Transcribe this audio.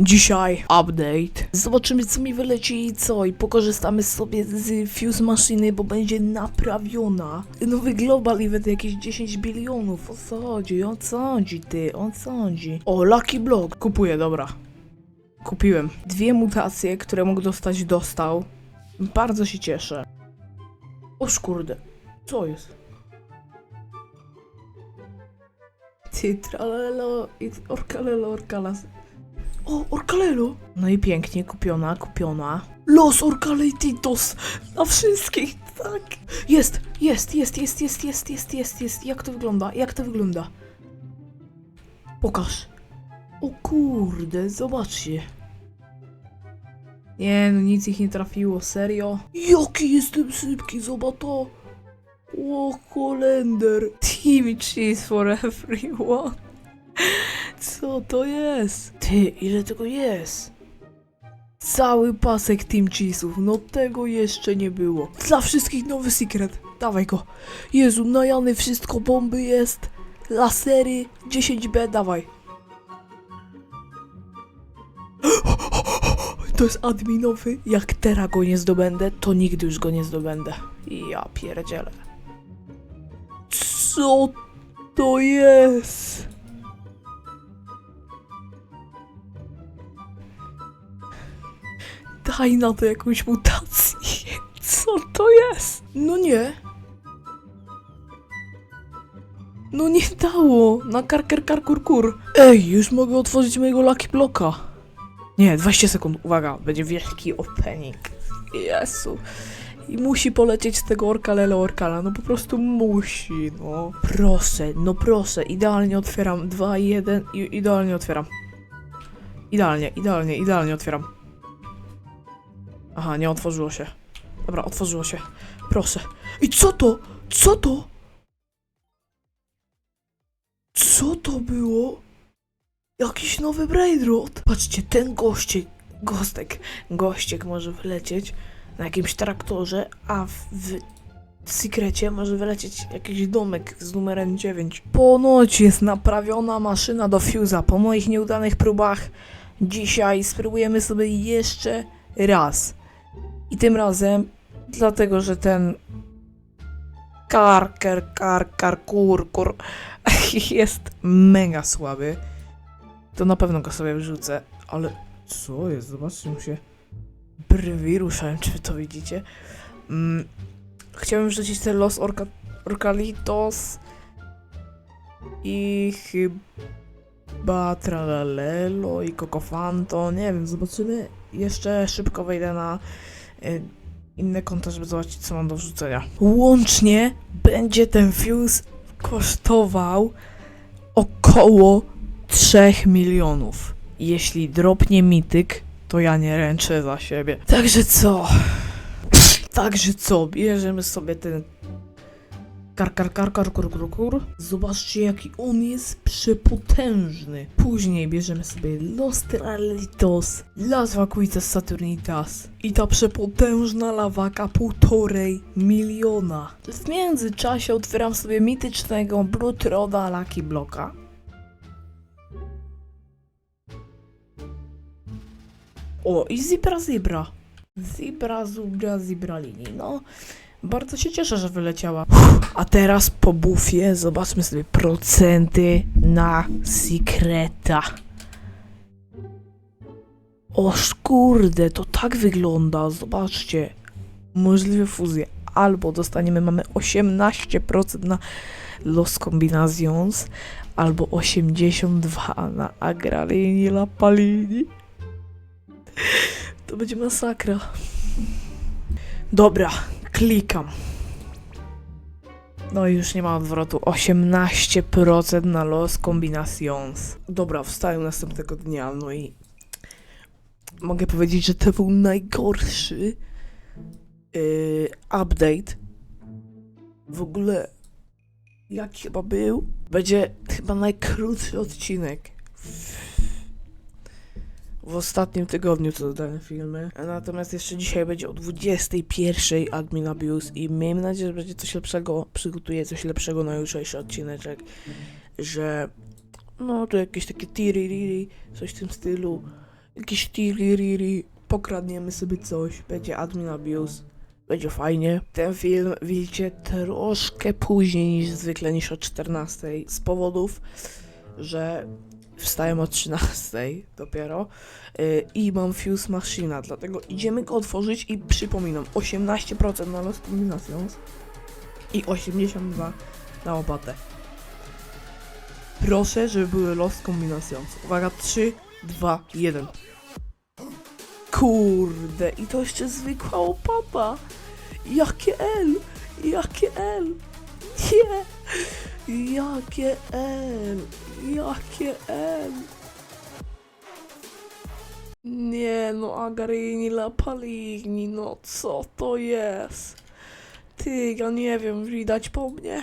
Dzisiaj update. Zobaczymy co mi wyleci i co i pokorzystamy sobie z Fuse maszyny, bo będzie naprawiona. Nowy global event jakieś 10 bilionów. O co chodzi? O co chodzi ty? O co chodzi? O, Lucky Block. Kupuję, dobra. Kupiłem. Dwie mutacje, które mógł dostać, dostał. Bardzo się cieszę. Oż kurde. Co jest? Ty tralelo i orkalelo orkalas. O, orkalelo! No i pięknie, kupiona, kupiona. Los Orkaletitos! Na wszystkich, tak! Jest, jest, jest, jest, jest, jest, jest, jest, jest. Jak to wygląda? Jak to wygląda? Pokaż. O kurde, zobaczcie. Nie, no nic ich nie trafiło, serio. Jaki jestem szybki, zobacz to. O, Holender. Team cheese for everyone. Co to jest? Ty, ile tego jest? Cały pasek Team Cheese'ów, no tego jeszcze nie było. Dla wszystkich nowy secret. Dawaj go. Jezu, najany wszystko, bomby jest. Lasery, 10B, dawaj. To jest adminowy. Jak teraz go nie zdobędę, to nigdy już go nie zdobędę. Ja pierdzielę. Co to jest? Daj na to jakąś mutację. Co to jest? No nie. No nie dało. Na karker karkur kur. Ej, już mogę otworzyć mojego Lucky Blocka. Nie, 20 sekund. Uwaga, będzie wielki opening. Jezu. I musi polecieć z tego orkalele orkala. No po prostu musi, no. Proszę, no proszę. Idealnie otwieram. 2, 1 i idealnie otwieram. Idealnie, idealnie, idealnie otwieram. Aha, nie otworzyło się. Dobra, otworzyło się. Proszę. I co to? Co to? Co to było? Jakiś nowy Braidrot. Patrzcie, ten gościek, gostek, gościek może wylecieć na jakimś traktorze, a w, w sekrecie może wylecieć jakiś domek z numerem 9. Ponoć jest naprawiona maszyna do fuse'a. Po moich nieudanych próbach dzisiaj spróbujemy sobie jeszcze raz. I tym razem, dlatego że ten karker, karkar, kur, jest mega słaby, to na pewno go sobie wrzucę. Ale co jest? Zobaczcie, mu się brwi ruszają, czy to widzicie? Mm, chciałem wrzucić ten Los Orca Orcalitos i chyba Tralalelo i Cocofanto, nie wiem, zobaczymy. Jeszcze szybko wejdę na inne konta, żeby zobaczyć, co mam do wrzucenia. Łącznie będzie ten fuse kosztował około 3 milionów. Jeśli dropnie mityk, to ja nie ręczę za siebie. Także co? Także co? Bierzemy sobie ten kar kar kar kar kur kur kur. Zobaczcie jaki on jest przepotężny. Później bierzemy sobie Los Terralitos, Las Vacuitas Saturnitas i ta przepotężna lawaka półtorej miliona. W międzyczasie otwieram sobie mitycznego Blood Roda Lucky Blocka. O, i Zebra Zebra. Zebra Zubra Zebra linii, no. Bardzo się cieszę, że wyleciała. A teraz po bufie zobaczmy sobie procenty na Secreta. Oż kurde, to tak wygląda, zobaczcie. Możliwe fuzje. Albo dostaniemy, mamy 18% na Los Combinations, albo 82 na Agralini La Palini. To będzie masakra. Dobra, klikam. No i już nie ma odwrotu. 18% na Los Combinations. Dobra, wstałem następnego dnia, no i mogę powiedzieć, że to był najgorszy yy, update. W ogóle, jak chyba był, będzie chyba najkrótszy odcinek w ostatnim tygodniu co dodałem filmy. Natomiast jeszcze dzisiaj będzie o 21 Admin Abuse i miejmy nadzieję, że będzie coś lepszego, przygotuję coś lepszego na jutrzejszy odcineczek, że no to jakieś takie tiri coś w tym stylu. Jakiś tiririri. Pokradniemy sobie coś. Będzie admin abuse. Będzie fajnie. Ten film widzicie troszkę później niż zwykle, niż o 14. Z powodów, że wstałem o 13 dopiero yy, i mam fuse maszyna, dlatego idziemy go otworzyć i przypominam 18% na los combinations i 82 na łopatę. Proszę, żeby były los combinations. Uwaga, 3, 2, 1. Kurde, i to jeszcze zwykła łopata. Jakie L, jakie L. Nie, jakie L, jakie L. Nie no, Agarini La Paligni, no co to jest? Ty, ja nie wiem, widać po mnie?